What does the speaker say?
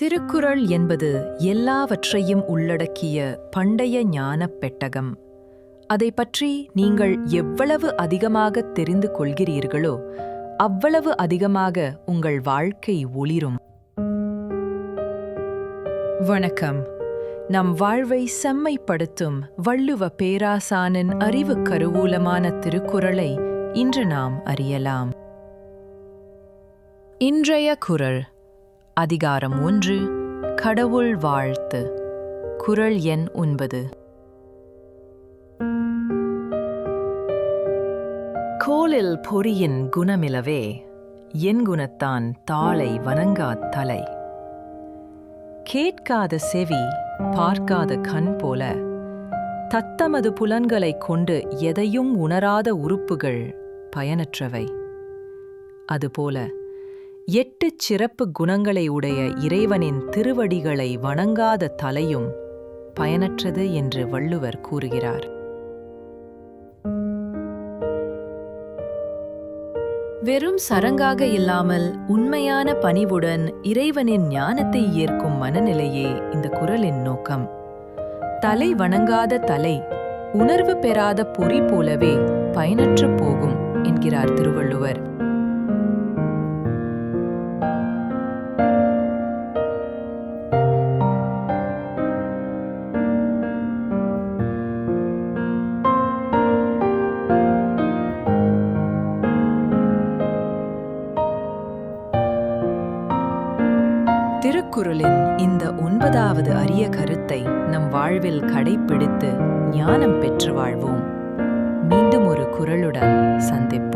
திருக்குறள் என்பது எல்லாவற்றையும் உள்ளடக்கிய பண்டைய ஞானப் பெட்டகம். அதை பற்றி நீங்கள் எவ்வளவு அதிகமாக தெரிந்து கொள்கிறீர்களோ அவ்வளவு அதிகமாக உங்கள் வாழ்க்கை ஒளிரும். வணக்கம். நம் வாழ்வை செம்மைப்படுத்தும் வள்ளுவ பேராசானின் அறிவுக் கருவூலமான திருக்குறளை இன்று நாம் அறியலாம். இன்றைய குரல் அதிகாரம் ஒன்று கடவுள் வாழ்த்து. குறள் எண் ஒன்பது. கோலில் பொறியின் குணமிலவே என் குணத்தான் தாளை வணங்காத் தலை. கேட்காத செவி பார்க்காத கண் போல தத்தமது புலன்களை கொண்டு எதையும் உணராத உறுப்புகள் பயனற்றவை. அதுபோல எட்டு சிறப்பு குணங்களை உடைய இறைவனின் திருவடிகளை வணங்காத தலையும் பயனற்றது என்று வள்ளுவர் கூறுகிறார். வெறும் சரங்காக இல்லாமல் உண்மையான பணிவுடன் இறைவனின் ஞானத்தை ஏற்கும் மனநிலையே இந்த குரலின் நோக்கம். தலை வணங்காத தலை உணர்வு பெறாத பொறி போலவே பயனற்று போகும் என்கிறார் திருவள்ளுவர். திருக்குறளின் இந்த ஒன்பதாவது அரிய கருத்தை நம் வாழ்வில் கடைபிடித்து ஞானம் பெற்று வாழ்வோம். மீண்டும் ஒரு குறளுடன் சந்திப்போம்.